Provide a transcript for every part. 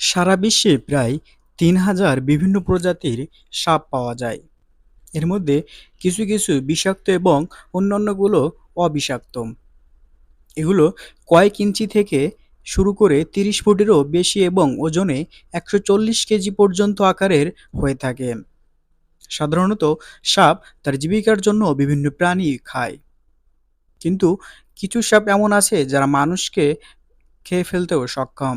সারা বিশ্বে প্রায় তিন হাজার বিভিন্ন প্রজাতির সাপ পাওয়া যায়। এর মধ্যে কিছু কিছু বিষাক্ত এবং অন্যান্যগুলো অবিষাক্ত। এগুলো কয়েক ইঞ্চি থেকে শুরু করে তিরিশ ফুটেরও বেশি এবং ওজনে একশো চল্লিশ কেজি পর্যন্ত আকারের হয়ে থাকে। সাধারণত সাপ তার জীবিকার জন্য বিভিন্ন প্রাণী খায়। কিন্তু কিছু সাপ এমন আছে যারা মানুষকে খেয়ে ফেলতেও সক্ষম।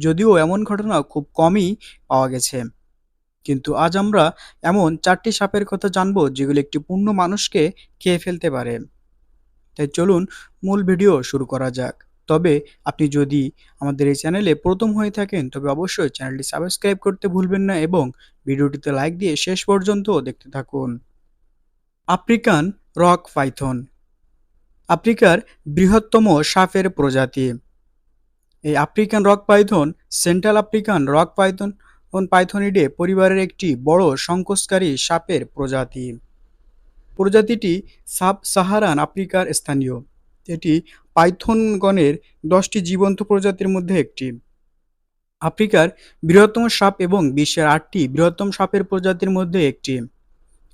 যদিও এমন ঘটনা খুব কমই পাওয়া গেছে। কিন্তু আজ আমরা এমন চারটি সাপের কথা জানব যেগুলো একটি পূর্ণ মানুষকে খেয়ে ফেলতে পারে। তাই চলুন মূল ভিডিও শুরু করা যাক। তবে আপনি যদি আমাদের এই চ্যানেলে প্রথম হয়ে থাকেন, তবে অবশ্যই চ্যানেলটি সাবস্ক্রাইব করতে ভুলবেন না এবং ভিডিওটিতে লাইক দিয়ে শেষ পর্যন্ত দেখতে থাকুন। African rock python. আফ্রিকার বৃহত্তম সাপের প্রজাতি। এই African rock python, central African rock python Pythonidae পরিবারের একটি বড় সংকোচকারী সাপের প্রজাতি। প্রজাতিটি সাব সাহারান আফ্রিকার স্থানীয়। এটি পাইথনগণের দশটি জীবন্ত প্রজাতির মধ্যে একটি। আফ্রিকার বৃহত্তম সাপ এবং বিশ্বের আটটি বৃহত্তম সাপের প্রজাতির মধ্যে একটি।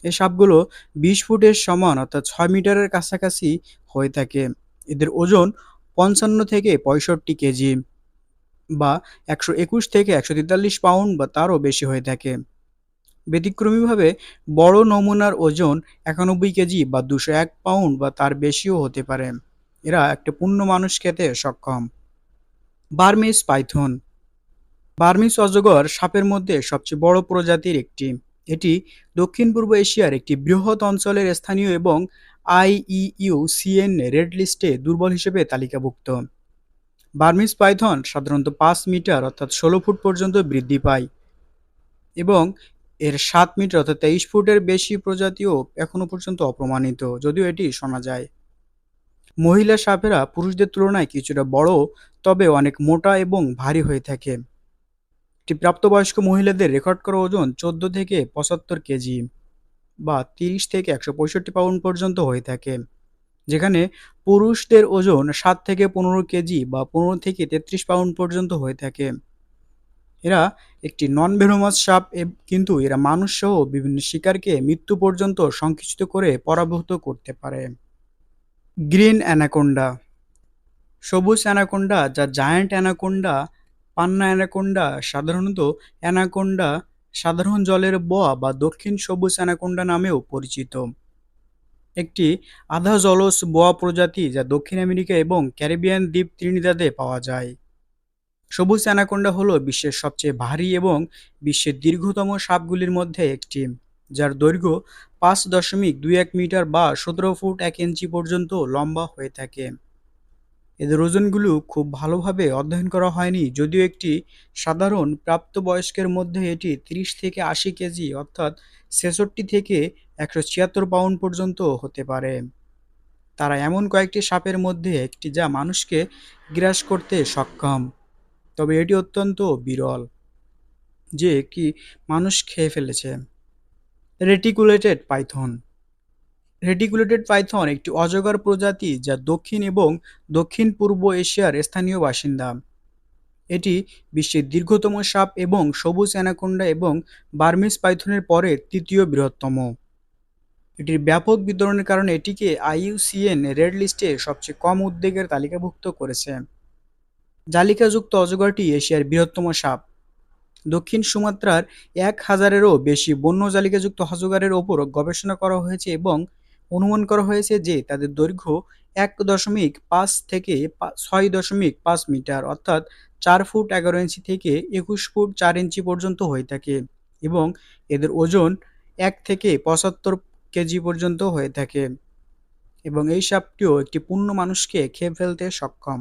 এই সাপগুলো বিশ ফুটের সমান, অর্থাৎ ছয় মিটারের কাছাকাছি হয়ে থাকে। এদের ওজন পঞ্চান্ন থেকে পঁয়ষট্টি কেজি বা একশো একুশ থেকে একশো তেতাল্লিশ পাউন্ড বা তারও বেশি হয়ে থাকে। ব্যতিক্রমীভাবে বড় নমুনার ওজন একানব্বই কেজি বা দুশো এক পাউন্ড বা তার বেশিও হতে পারে। এরা একটা পূর্ণ মানুষ খেতে সক্ষম। Burmese Python. বার্মিস অজগর সাপের মধ্যে সবচেয়ে বড় প্রজাতির একটি। এটি দক্ষিণ পূর্ব এশিয়ার একটি বৃহৎ অঞ্চলের স্থানীয় এবং আইইউসিএন রেড লিস্টে দুর্বল হিসেবে তালিকাভুক্ত। বার্মিস পাইথন সাধারণত পাঁচ মিটার অর্থাৎ ষোলো ফুট পর্যন্ত বৃদ্ধি পায় এবং এর সাত মিটার অর্থাৎ তেইশ ফুটের বেশি প্রজাতিও এখনও পর্যন্ত অপ্রমাণিত, যদিও এটি শোনা যায়। মহিলা সাপেরা পুরুষদের তুলনায় কিছুটা বড়, তবে অনেক মোটা এবং ভারী হয়ে থাকে। প্রাপ্তবয়স্ক মহিলাদের রেকর্ড করা ওজন চোদ্দ থেকে পঁচাত্তর কেজি। বা তিরিশ থেকে একশো পঁয়ষট্টি পাউন্ড পর্যন্ত হয়ে থাকে, যেখানে পুরুষদের ওজন সাত থেকে পনেরো কেজি বা পনেরো থেকে তেত্রিশ পাউন্ড পর্যন্ত হয়ে থাকে। এরা একটি নন ভেনোমাস সাপ কিন্তু এরা মানুষসহ বিভিন্ন শিকারকে মৃত্যু পর্যন্ত সংকুচিত করে পরাভূত করতে পারে। গ্রিন অ্যানাকোন্ডা, সবুজ অ্যানাকোন্ডা যা জায়ান্ট অ্যানাকোন্ডা, পান্না অ্যানাকোন্ডা, সাধারণত অ্যানাকোন্ডা সাধারণ জলের বোয়া বা দক্ষিণ সবুজ অ্যানাকোন্ডা নামেও পরিচিত। একটি আধা জলজ বোয়া প্রজাতি যা দক্ষিণ আমেরিকা এবং ক্যারিবিয়ান দ্বীপ ত্রিনিদাদে পাওয়া যায়। সবুজ অ্যানাকোন্ডা হলো বিশ্বের সবচেয়ে ভারী এবং বিশ্বের দীর্ঘতম সাপগুলির মধ্যে একটি, যার দৈর্ঘ্য পাঁচ দশমিক দুই এক মিটার বা সতেরো ফুট এক ইঞ্চি পর্যন্ত লম্বা হয়ে থাকে। এদের ওজনগুলো খুব ভালোভাবে অধ্যয়ন করা হয়নি, যদিও একটি সাধারণ প্রাপ্তবয়স্কের মধ্যে এটি তিরিশ থেকে আশি কেজি অর্থাৎ ছেষট্টি থেকে একশো ছিয়াত্তর পাউন্ড পর্যন্ত হতে পারে। তারা এমন কয়েকটি সাপের মধ্যে একটি যা মানুষকে গ্রাস করতে সক্ষম, তবে এটি অত্যন্ত বিরল যে কি মানুষ খেয়ে ফেলেছে। রেটিকুলেটেড পাইথন রেটিকুলেটেড পাইথন একটি অজগর প্রজাতি যা দক্ষিণ এবং দক্ষিণ পূর্ব এশিয়ার স্থানীয় বাসিন্দা। এটি বিশ্বের দীর্ঘতম সাপ এবং সবুজ অ্যানাকোন্ডা এবং বার্মিস পাইথনের পরে তৃতীয় বৃহত্তম। এটির ব্যাপক বিতরণের কারণে এটিকে আইইউসিএন রেড লিস্টে সবচেয়ে কম উদ্বেগের তালিকাভুক্ত করেছে। জালিকাযুক্ত অজগরটি এশিয়ার বৃহত্তম সাপ। দক্ষিণ সুমাত্রার এক হাজারেরও বেশি বন্য জালিকাযুক্ত অজগরের ওপর গবেষণা করা হয়েছে এবং অনুমান করা হয়েছে যে তাদের দৈর্ঘ্য এক দশমিক পাঁচ থেকে ছয় দশমিক পাঁচ মিটার, অর্থাৎ চার ফুট এগারো ইঞ্চি থেকে একুশ ফুট চার ইঞ্চি পর্যন্ত হয়ে থাকে এবং এদের ওজন এক থেকে পঁচাত্তর কেজি পর্যন্ত হয়ে থাকে এবং এই সাপটিও একটি পূর্ণ মানুষকে খেয়ে ফেলতে সক্ষম।